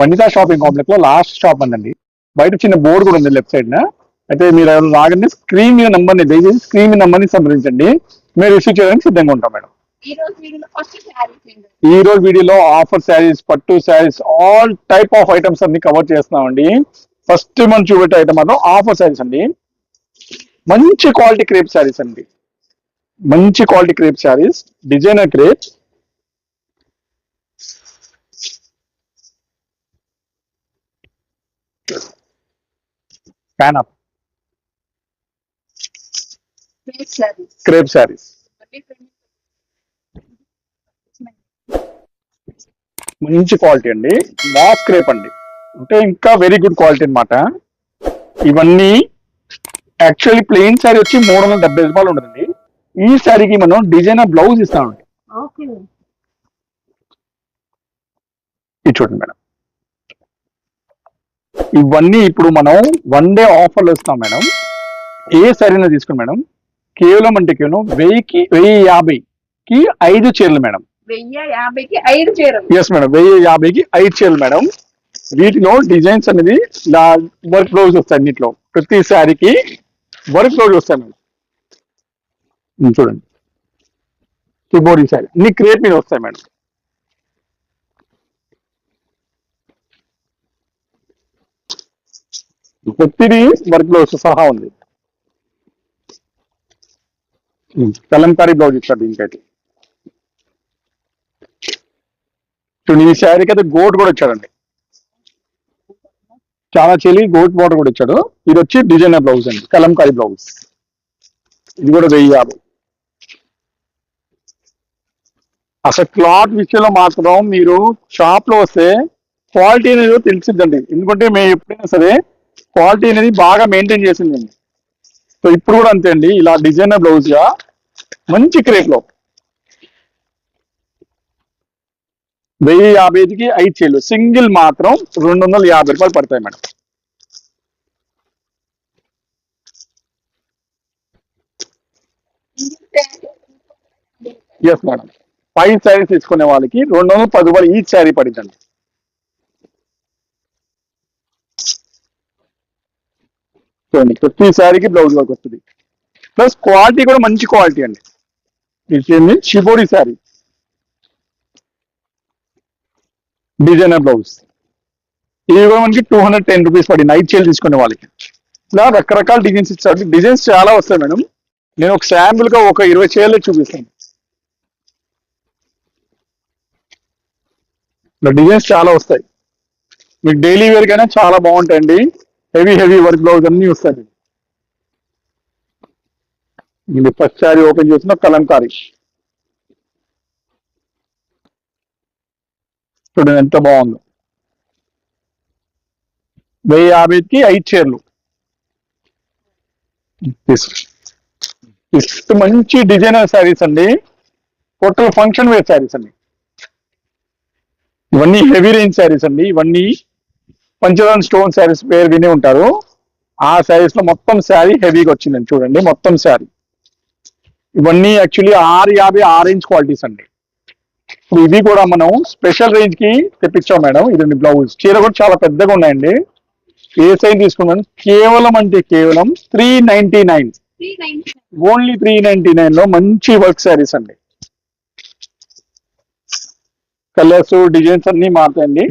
Vanitha shopping కాంప్లెక్స్లో last shop అండి బయట చిన్న బోర్డు కూడా ఉంది లెఫ్ట్ సైడ్ అయితే మీరు ఎవరు రాగండి స్క్రీన్ మీద నంబర్ని దయచేసి స్క్రీన్ మీద నంబర్ని సంప్రదించండి. మేము రిసీవ్ చేయడానికి సిద్ధంగా ఉంటాం మేడం. ఈ రోజు వీడియోలో ఆఫర్ శారీస్ పట్టు sarees all type of items అన్ని కవర్ చేస్తున్నామండి. ఫస్ట్ మనం చూపెట్టే ఐటమ్ మాత్రం ఆఫర్ శారీస్ అండి. మంచి క్వాలిటీ క్రేప్ శారీస్ అండి. మంచి quality crepe saris designer crepe fan up crepe saris మంచి క్వాలిటీ అండి. మాస్ క్రేప్ అండి. అంటే ఇంకా వెరీ గుడ్ క్వాలిటీ అన్నమాట. ఇవన్నీ యాక్చువల్లీ ప్లెయిన్ శారీ వచ్చి మూడు వందల డెబ్బై రూపాయలు ఉంటుందండి ఈ శారీకి మనం డిజైనర్ బ్లౌజ్ ఇస్తామండి. ఇది చూడండి మేడం. ఇవన్నీ ఇప్పుడు మనం వన్ డే ఆఫర్లు ఇస్తాం మేడం. ఏ శారీనా తీసుకోండి మేడం. కేవలం అంటే కేవలం వెయ్యికి వెయ్యి యాభైకి ఐదు చీరలు మేడం. ఎస్ మేడం వెయ్యి యాభైకి ఐదు చీరలు మేడం. వీటిలో డిజైన్స్ అనేది వర్క్ బ్లౌజ్ వస్తాయి అన్నిట్లో. ప్రతి శారీకి వర్క్ బ్లౌజ్ వస్తాయి మేడం. చూడండి. కిబోర్డ్ శారీ అన్ని క్రేప్ మీద వస్తాయి మేడం. ఒత్తిడి వర్క్ బ్లౌజ్ సహా ఉంది. కలంకారీ బ్లౌజ్ ఇస్తారు దీనికైతే. చూడండి ఈ శారీకి అయితే గోట్ కూడా ఇచ్చాడండి చాలా చెలి గోట్ బార్డర్ కూడా ఇచ్చాడు. ఇది వచ్చి డిజైనర్ బ్లౌజ్ అండి కలంకారీ బ్లౌజ్ ఇది కూడా వెయ్యి యాభై. అసలు క్లాత్ విషయంలో మాత్రం మీరు షాప్లో వస్తే క్వాలిటీ అనేది తెలిసిద్దండి. ఎందుకంటే మేము ఎప్పుడైనా సరే క్వాలిటీ అనేది బాగా మెయింటైన్ చేసిందండి సో ఇప్పుడు కూడా అంతే అండి ఇలా డిజైనర్ బ్లౌజ్గా మంచి క్రేప్లో. వెయ్యి యాభైకి ఐదు చీరలు సింగిల్ మాత్రం రెండు వందల యాభై రూపాయలు పడతాయి madam. Yes madam five saris తీసుకునే వాళ్ళకి రెండు వందల పది రూపాయలు ఈ శారీ పడిందండి చూడండి ప్రతి శారీకి బ్లౌజ్ వర్క్ వస్తుంది. ప్లస్ క్వాలిటీ కూడా మంచి క్వాలిటీ అండి. ఇది షిబోరి శారీ డిజైనర్ బ్లౌజ్ ఇది కూడా మనకి టూ హండ్రెడ్ టెన్ రూపీస్ పడింది నైట్ చీల్ తీసుకునే వాళ్ళకి. ఇలా రకరకాల డిజైన్స్ ఇచ్చారు డిజైన్స్ చాలా వస్తాయి మేడం. నేను ఒక శాంపుల్గా ఒక ఇరవై చీరలు చూపిస్తాను. ఇలా డిజైన్స్ చాలా వస్తాయి. మీకు డైలీ వేర్ కైనా చాలా బాగుంటాయండి. హెవీ హెవీ వర్క్ బ్లౌజ్ అన్నీ వస్తాయి. ఇది ఫస్ట్ శారీ ఓపెన్ చేసిన కలంకారీ. చూడండి ఎంత బాగుందో. వెయ్యి యాభైకి ఐదు చీరలు. ఇష్ట మంచి డిజైనర్ శారీస్ అండి. టోటల్ ఫంక్షన్ వేర్ శారీస్ అండి. ఇవన్నీ హెవీ రేంజ్ శారీస్ అండి. ఇవన్నీ పంచదాన్ స్టోన్ శారీస్ పేరు విని ఉంటారు. ఆ శారీస్లో మొత్తం శారీ హెవీగా వచ్చిందండి. చూడండి మొత్తం శారీ. ఇవన్నీ యాక్చువల్లీ ఆరు యాభై ఆరు ఇంచ్ క్వాలిటీస్ అండి. ఇప్పుడు ఇవి కూడా మనం స్పెషల్ రేంజ్కి తెప్పించాం మేడం. ఇదండి బ్లౌజ్ చీర కూడా చాలా పెద్దగా ఉన్నాయండి. ఏ సైజ్ తీసుకున్నాను? కేవలం అంటే కేవలం three ninety nine only three ninety నైన్లో మంచి వర్క్ శారీస్ అండి. కలర్స్ డిజైన్స్ అన్ని మారుతాయండి.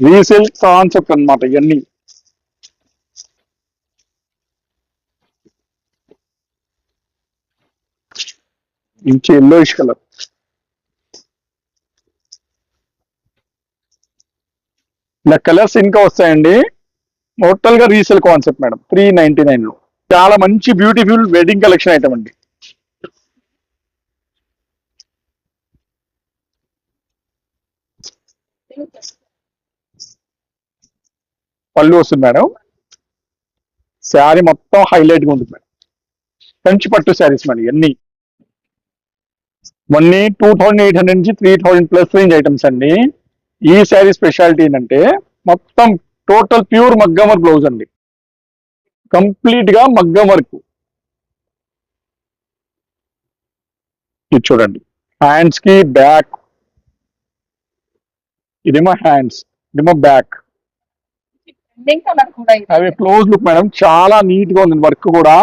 రీసేల్ కాన్సెప్ట్ అనమాట ఇవన్నీ. ఇంకే ఎల్లో ఇష్ కలర్ ఇలా కలర్స్ ఇంకా వస్తాయండి. టోటల్గా resale concept madam three ninety నైన్లో చాలా మంచి బ్యూటిఫుల్ వెడ్డింగ్ కలెక్షన్ ఐటమ్ అండి. Thank you. పళ్ళు వస్తుంది మేడం. శారీ మొత్తం హైలైట్గా ఉంటుంది మేడం. కంచి పట్టు శారీస్ మేడం ఇవన్నీ మొన్నీ టూ థౌజండ్ ఎయిట్ హండ్రెడ్ నుంచి three thousand plus range items అండి. ఈ శారీ స్పెషాలిటీ ఏంటంటే మొత్తం టోటల్ ప్యూర్ మగ్గం వర్క్ బ్లౌజ్ అండి. కంప్లీట్గా మగ్గం వర్క్. ఇది చూడండి. హ్యాండ్స్కి బ్యాక్ ఇదేమో హ్యాండ్స్ ఇదేమో బ్యాక్ కలర్ కూడా ఇది. అవి క్లోజ్ లుక్ మేడం చాలా నీట్గా ఉంది. వర్క్ కూడా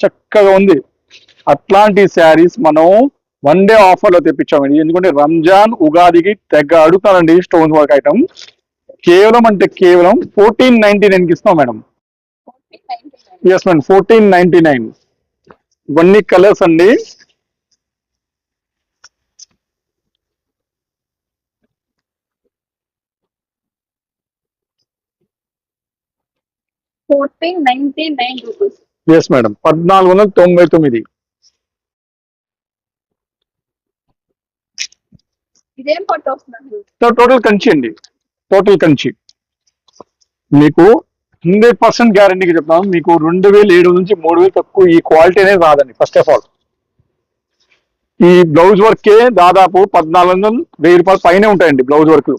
చక్కగా ఉంది. అట్లాంటి శారీస్ మనం వన్ డే ఆఫర్లో తెప్పించామండి ఎందుకంటే రంజాన్ ఉగాదికి తెగ అడుగుతానండి స్టోన్ వర్క్ ఐటమ్ కేవలం అంటే కేవలం ఫోర్టీన్ నైన్టీ నైన్కి ఇస్తాం madam 1499. Yes madam fourteen ninety nine ఇవన్నీ కలర్స్ అండి. Fourteen ninety nine rupees yes madam పద్నాలుగు వందల తొంభై తొమ్మిది. ఇదేం పట్టు టోటల్ కంచి అండి. టోటల్ కంచి. మీకు హండ్రెడ్ పర్సెంట్ గ్యారంటీకి చెప్తాను మీకు రెండు వేలు ఏడు నుంచి మూడు వేలు తక్కువ ఈ క్వాలిటీ అనేది రాదండి ఫస్ట్ ఆఫ్ ఆల్ ఈ బ్లౌజ్ వర్కే దాదాపు పద్నాలుగు వందలు వెయ్యి రూపాయలు పైనే ఉంటాయండి బ్లౌజ్ వర్క్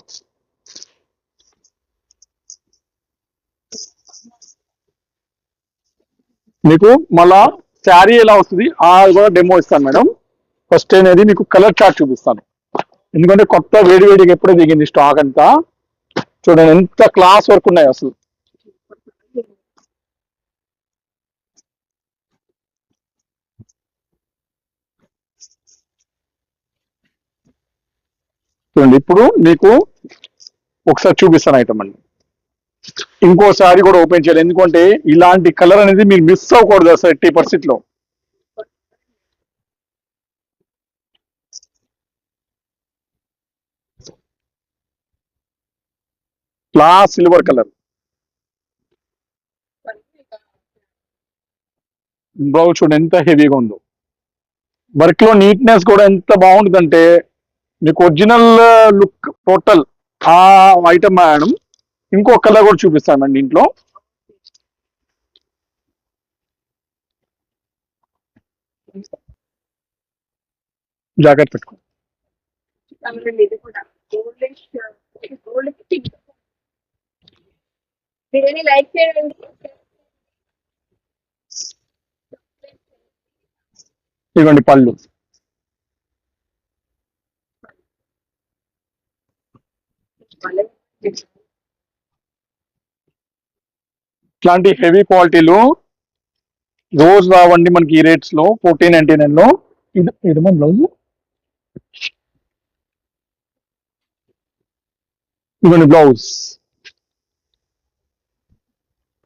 మీకు మళ్ళా శారీ ఎలా వస్తుంది? ఆ కూడా డెమో ఇస్తాను మేడం. ఫస్ట్ అనేది మీకు కలర్ చార్ట్ చూపిస్తాను. ఎందుకంటే కొత్త వేడి వేడిగా ఎప్పుడే దిగింది స్టాక్ అంతా. చూడండి ఎంత క్లాస్ వర్క్ ఉన్నాయి అసలు. చూడండి ఇప్పుడు మీకు ఒకసారి చూపిస్తాను ఐటమ్ అండి. ఇంకోసారి కూడా ఓపెన్ చేయాలి. ఎందుకంటే ఇలాంటి కలర్ అనేది మీరు మిస్ అవ్వకూడదు అసలు ఎట్టి పరిస్థితిలో. లో సిల్వర్ కలర్. బ్లౌజ్ చూడండి ఎంత హెవీగా ఉందో. వర్క్లో నీట్నెస్ కూడా ఎంత బాగుంటుందంటే మీకు ఒరిజినల్ లుక్ టోటల్ ఆ ఐటమ్ మేడం ఇంకో కలర్ కూడా చూపిస్తానండి ఇంట్లో. జాకెట్ పెట్టుకో. బిర్యానీ లైక్ చేయండి. ఇదిగోండి పళ్ళు. ఇట్లాంటి హెవీ క్వాలిటీలు రోజు రావండి మనకి ఈ రేట్స్లో ఫోర్టీన్ నైన్టీ నైన్లో ఇది ఇదేమో బ్లౌజ్ ఇదిగోండి బ్లౌజ్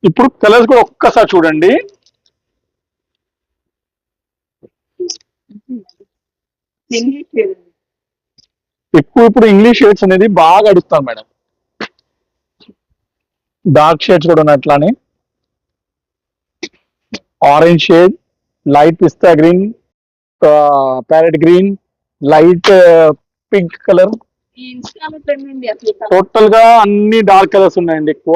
ఇప్పుడు కలర్స్ కూడా ఒక్కసారి చూడండి. ఎక్కువ ఇప్పుడు ఇంగ్లీష్ షేడ్స్ అనేది బాగా అడుగుతాను మేడం. డార్క్ షేడ్స్ కూడా ఉన్నాయి అట్లానే. Orange shade light pista green parrot green light pink colour టోటల్గా అన్ని డార్క్ కలర్స్ ఉన్నాయండి ఎక్కువ.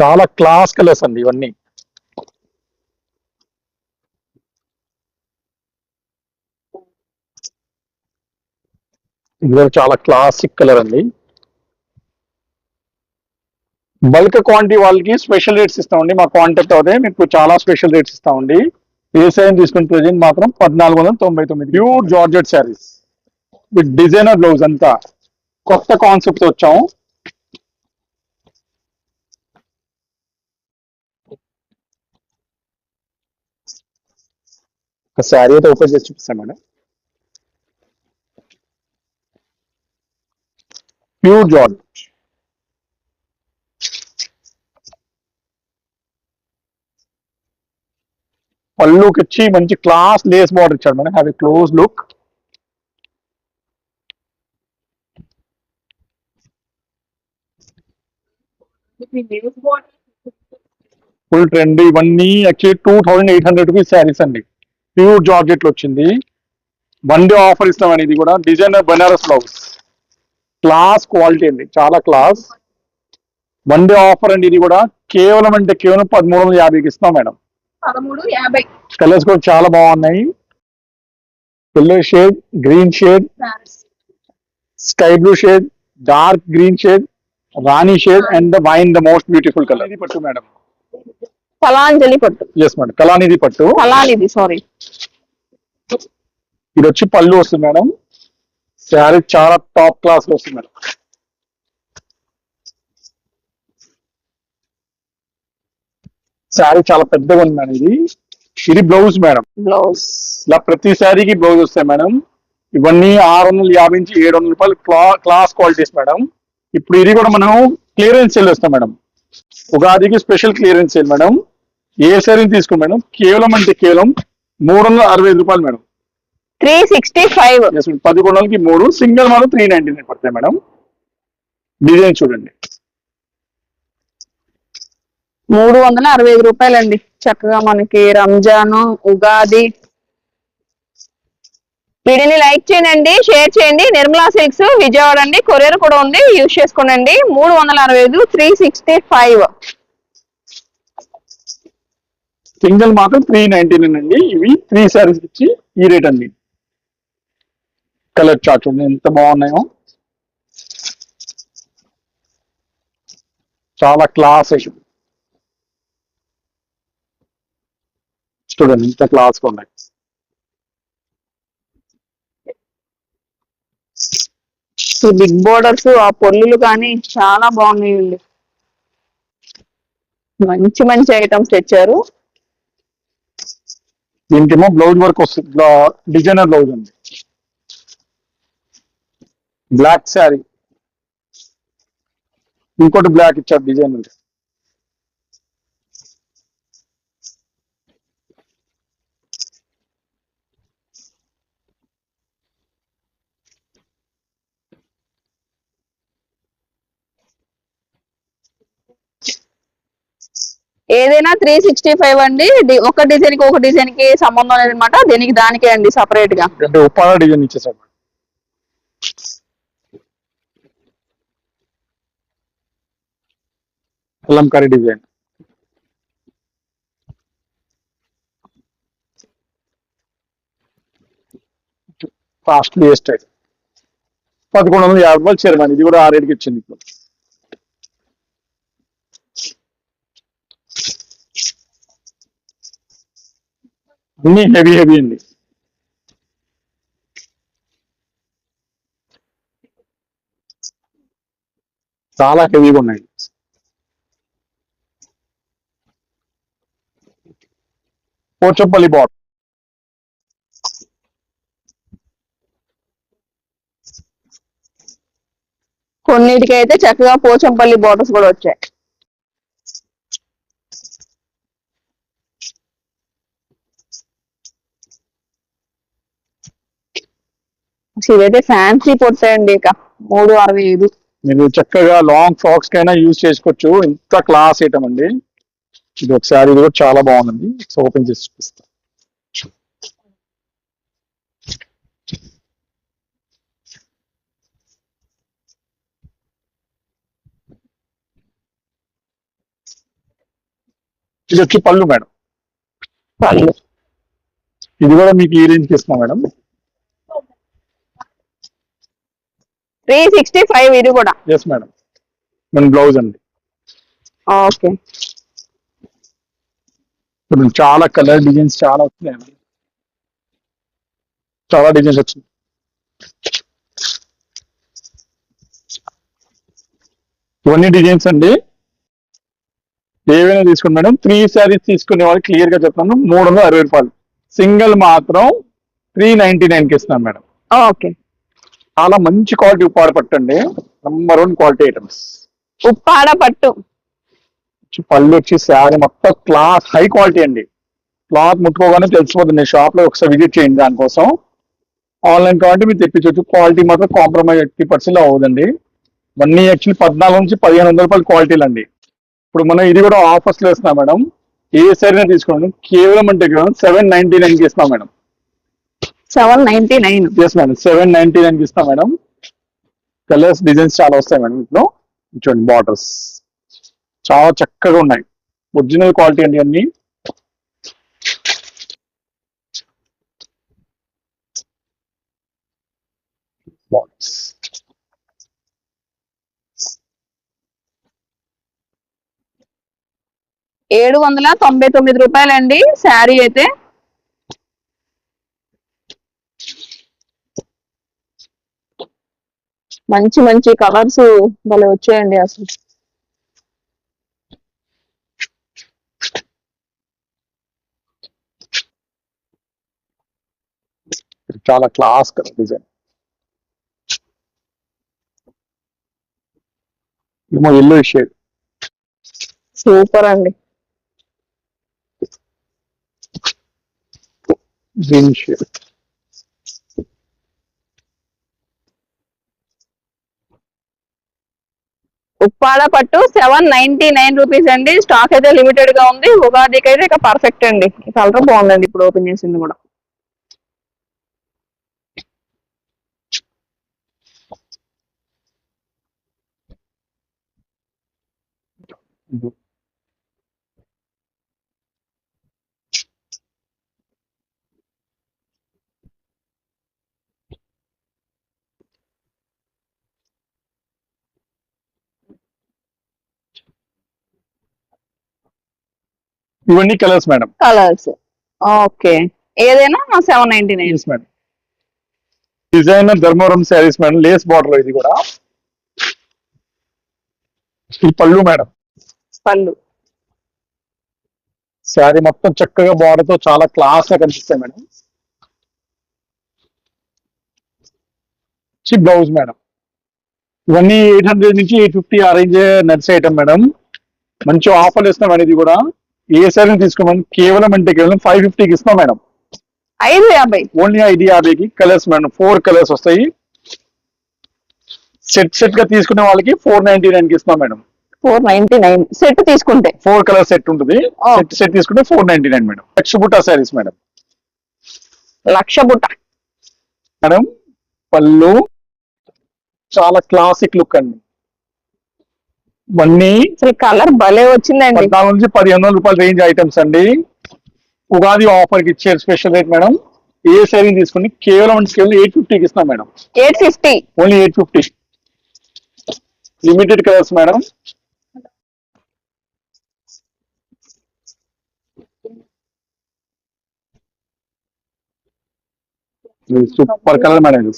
చాలా క్లాస్ కలర్స్ అండి ఇవన్నీ. ఇది చాలా క్లాసిక్ కలర్ అండి. బల్క్ క్వాంటిటీ వాళ్ళకి స్పెషల్ రేట్స్ ఇస్తామండి. మా కాంటాక్ట్ అవుతే మీకు చాలా స్పెషల్ రేట్స్ ఇస్తామండి. ఏ సైన్ తీసుకుని ప్రజెంట్ మాత్రం పద్నాలుగు వందల తొంభై తొమ్మిది. Pure georgette saris with designer blouse అంతా. కొత్త కాన్సెప్ట్ వచ్చాము. ఒక శారీ అయితే ఓపెన్ చేసి చూపిస్తాను మేడం. ప్యూర్ జార్జెట్ పళ్ళుకి వచ్చి మంచి క్లాస్ లేస్ బార్డర్ ఇచ్చాడు madam have a close look full trend ఇవన్నీ actually two thousand eight hundred rupees saris అండి. ప్యూర్ జార్జెట్లు వచ్చింది. వన్ డే ఆఫర్ ఇస్తాం ఇది కూడా. Designer Banaras blouse class quality అండి చాలా క్లాస్. వన్ డే ఆఫర్ అండి ఇది కూడా. కేవలం అంటే కేవలం పదమూడు వందల యాభైకి ఇస్తాం మేడం. పదమూడు యాభై. కలర్స్ కూడా చాలా బాగున్నాయి. Yellow shade green shade sky blue shade dark green shade Rani shade and the wine the most beautiful colour ఇది పట్టు మేడం కళాంజలి పట్టు ఎస్ మేడం కళానిధి పట్టు కళానిధి సారీ ఇది వచ్చి పళ్ళు వస్తుంది మేడం శారీ చాలా టాప్ క్లాస్లో వస్తుంది మేడం. శారీ చాలా పెద్దగా ఉంది మేడం ఇది. ఇది బ్లౌజ్ మేడం. బ్లౌజ్. ఇలా ప్రతి శారీకి బ్లౌజ్ వస్తాయి మేడం. ఇవన్నీ ఆరు వందల యాభై నుంచి ఏడు వందల రూపాయలు క్లా క్లాస్ క్వాలిటీస్ మేడం. ఇప్పుడు ఇది కూడా మనం క్లియరెన్స్ సేల్ వస్తాం మేడం. ఉగాదికి స్పెషల్ క్లియరెన్స్ సేల్ మేడం. ఏ శారీని తీసుకో మేడం? కేవలం అంటే కేవలం మూడు వందల అరవై ఐదు రూపాయలు మేడం. Three sixty five. పదకొండు వందలకి మూడు సింగిల్ మాత్రం త్రీ నైన్టీ నైన్ పడతాయి మేడం. డిజైన్ చూడండి. మూడు వందల అరవై ఐదు రూపాయలండి. చక్కగా మనకి రంజాన్ ఉగాది. వీడియోని లైక్ చేయండి షేర్ చేయండి. నిర్మలా సిల్క్స్ విజయవాడ అండి. కొరియర్ కూడా ఉంది. యూజ్ చేసుకోండి మూడు వందల అరవై ఐదు త్రీ సిక్స్టీ ఫైవ్. సింగిల్ మాత్రం త్రీ నైన్టీ నైన్ అండి ఇవి త్రీ శారీస్ ఇచ్చి ఈ రేట్ అండి. కలర్ చార్ట్ ఎంత బాగున్నాయో. చాలా క్లాస్ చూడండి ఇంత క్లాస్ ఉన్నాయి. ఈ బిగ్ బోర్డర్స్ ఆ పొల్లులు కానీ చాలా బాగున్నాయండి. మంచి మంచి ఐటమ్స్ తెచ్చారు. దీనికేమో బ్లౌజ్ వర్క్ వస్తుంది. డిజైనర్ బ్లౌజ్ అండి బ్లాక్ శారీ ఇంకోటి బ్లాక్ ఇచ్చారు డిజైన్ ఉంది ఏదైనా త్రీ సిక్స్టీ ఫైవ్ అండి. ఒక డిజైన్కి ఒక డిజైన్కి సంబంధం లేదు అనమాట దీనికి దానికే అండి సపరేట్గా. డిజైన్ ఇచ్చేసాడు కలంకారీ డిజైన్. Costly style. పదకొండు వందల యాభై రూపాయలు చీరమని ఇది కూడా ఆ రేటుకి ఇచ్చింది ఇప్పుడు. అన్ని హెవీ హెవీ అండి. చాలా హెవీగా ఉన్నాయి. పోచంపల్లి బాట్ కొన్నిటికి అయితే చక్కగా పోచంపల్లి బోర్డర్స్ కూడా వచ్చాయి. ఇవైతే ఫ్యాన్సీ పొట్టాయండి ఇక. మూడు అరవై ఐదు. మీరు చక్కగా లాంగ్ ఫ్రాక్స్ కైనా యూజ్ చేసుకోవచ్చు. ఇంత క్లాస్ ఐటమ్ అండి. ఇది ఒకసారి ఇది కూడా చాలా బాగుందండి. ఓపెన్ చేసి చూపిస్తా. ఇది వచ్చి పళ్ళు మేడం. పళ్ళు. ఇది కూడా మీకు ఈ రేంజ్కి ఇస్తున్నాం మేడం. త్రీ సిక్స్టీ ఫైవ్ ఇది కూడా. ఎస్ మేడం మన బ్లౌజ్ అండి. ఓకే. ఇప్పుడు చాలా కలర్ డిజైన్స్ చాలా వస్తున్నాయి. చాలా డిజైన్స్ వచ్చింది ఇవన్నీ డిజైన్స్ అండి. ఏవైనా తీసుకోండి మేడం త్రీ శారీస్ తీసుకునే వాళ్ళు క్లియర్గా చెప్తాను మూడు వందల అరవై రూపాయలు. సింగిల్ మాత్రం త్రీ నైన్టీ నైన్కి ఇస్తున్నాం మేడం. ఓకే చాలా మంచి క్వాలిటీ ఉప్పాడ పట్టండి number one quality items Uppada పట్టు. పళ్ళు వచ్చి శారీ మొత్తం క్లాస్ హై క్వాలిటీ అండి. క్లాత్ ముట్టుకోగానే తెలిసిపోతుంది. షాప్లో ఒకసారి విజిట్ చేయండి దానికోసం. ఆన్లైన్ కాబట్టి మీరు తెప్పించవచ్చు క్వాలిటీ మాత్రం కాంప్రమైజ్ ఎయిటీ పర్సెంట్ అవ్వదండి. ఇవన్నీ యాక్చువల్లీ పద్నాలుగు నుంచి పదిహేను వందల రూపాయల క్వాలిటీలు అండి. ఇప్పుడు మనం ఇది కూడా ఆఫర్స్లో ఇస్తున్నాం మేడం. ఏ సరైన తీసుకోండి. కేవలం అంటే సెవెన్ నైన్టీ నైన్కి ఇస్తాం madam. Seven ninety nine. Yes madam seven ninety నైన్కి ఇస్తాం మేడం. కలర్స్ డిజైన్స్ చాలా వస్తాయి మేడం ఇంట్లో. చూడండి బార్డర్స్ చాలా చక్కగా ఉన్నాయి. ఒరిజినల్ క్వాలిటీ అండి అన్ని. ఏడు వందల తొంభై తొమ్మిది రూపాయలండి శారీ అయితే. మంచి మంచి కలర్స్ భలే వచ్చాయండి అసలు. చాలా క్లాస్ డిజైన్ ఏమో ఎల్లో షేడ్ సూపర్ అండి. గ్రీన్ షేడ్ ఉప్పాడ పట్టు సెవెన్ నైన్టీ నైన్ రూపీస్ అండి. స్టాక్ అయితే లిమిటెడ్గా ఉంది. ఉగాదికి అయితే ఇక పర్ఫెక్ట్ అండి. కలర్ బాగుందండి. ఇప్పుడు ఓపెన్ చేసింది కూడా. ఇవన్నీ కలర్స్ మేడం కలర్స్ ఓకే ఏదైనా seven ninety nine madam designer Dharmavaram saris madam lace border ఇది కూడా. ఈ పళ్ళు మేడం పళ్ళు. శారీ మొత్తం చక్కగా బార్డర్తో చాలా క్లాస్గా కనిపిస్తాయి మేడం. చి బ్లౌజ్ మేడం. ఇవన్నీ ఎయిట్ హండ్రెడ్ నుంచి ఎయిట్ ఫిఫ్టీ ఆ రేంజ్ నడిచే ఐటమ్ మేడం. మంచి ఆఫర్లు ఇస్తాం మేడం ఇది కూడా. ఏ శారీ తీసుకోమని కేవలం అంటే కేవలం ఫైవ్ ఫిఫ్టీకి ఇస్తాం మేడం. ఐదు యాభై. ఓన్లీ ఐదు యాభైకి కలర్స్ మేడం. ఫోర్ కలర్స్ వస్తాయి. సెట్ సెట్గా తీసుకునే వాళ్ళకి ఫోర్ నైన్టీ నైన్కి ఇస్తాం madam. Four ninety nine set తీసుకుంటే. ఫోర్ కలర్ సెట్ ఉంటుంది. సెట్ సెట్ తీసుకుంటే ఫోర్ నైన్టీ నైన్ మేడం. లక్షబుట్టా శారీస్ మేడం. లక్ష బుట్ట. మేడం పళ్ళు చాలా క్లాసిక్ లుక్ అండి. ఇవన్నీ కలర్ భలే వచ్చిందండి. పద్నాలుగు నుంచి పదిహేను వందల రూపాయల రేంజ్ ఐటమ్స్ అండి. ఉగాది ఆఫర్కి ఇచ్చే స్పెషల్ రేట్ మేడం. ఏ శారీ తీసుకుని కేవలం అంటే కేవలం ఎయిట్ ఫిఫ్టీకి ఇస్తాం madam. Eight fifty. Only eight fifty. Limited colours madam. Super colour madam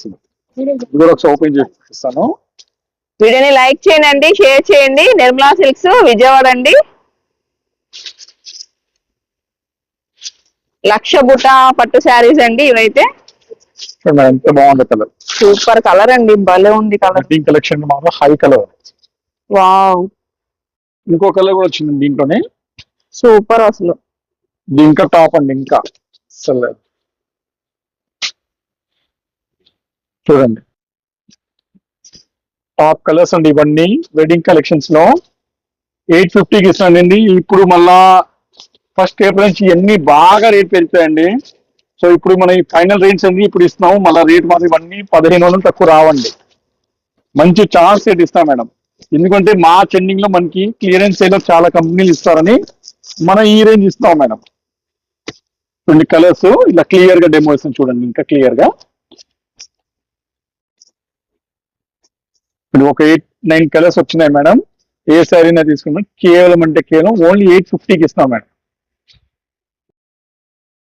ఇది కూడా ఒకసారి ఓపెన్ చేసి చూపిస్తాను. వీడియోని లైక్ చేయండి షేర్ చేయండి. నిర్మలా సిల్క్స్ విజయవాడ అండి. లక్ష బుట్ట పట్టు శారీస్ అండి ఇవైతే. ఎంత బాగుంది కలర్. సూపర్ కలర్ అండి భలే ఉంది కలర్. దీని కలెక్షన్ మాత్రం హై కలర్. వావ్. ఇంకో కలర్ కూడా వచ్చింది దీంట్లోనే. సూపర్ అసలు. ఇంకా టాప్ అండి ఇంకా అసలు చూడండి. టాప్ కలర్స్ అండి ఇవన్నీ. వెడ్డింగ్ కలెక్షన్స్లో ఎయిట్ ఫిఫ్టీకి ఇస్తానండి ఇప్పుడు మళ్ళా ఫస్ట్ ఏప్రిల్ నుంచి ఇవన్నీ బాగా రేట్ పెరుగుతాయండి సో ఇప్పుడు మన ఈ ఫైనల్ రేట్స్ అన్ని ఇప్పుడు ఇస్తున్నాము. మళ్ళీ రేట్ మాత్రం ఇవన్నీ పదిహేను వందలు తక్కువ రావండి. మంచి ఛాన్స్ రేట్ ఇస్తాం మేడం. ఎందుకంటే మా చెండింగ్లో మనకి క్లియరెన్స్ సేల్ చాలా కంపెనీలు ఇస్తారని మనం ఈ రేంజ్ ఇస్తాం మేడం. రెండు కలర్స్ ఇలా క్లియర్గా డెమో ఇస్తాం చూడండి. ఇంకా క్లియర్గా. ఇప్పుడు ఒక ఎయిట్ నైన్ కలర్స్ వచ్చినాయి మేడం ఏ శారీనా తీసుకున్నాం? కేవలం అంటే కేవలం ఓన్లీ ఎయిట్ ఫిఫ్టీకి ఇస్తాం మేడం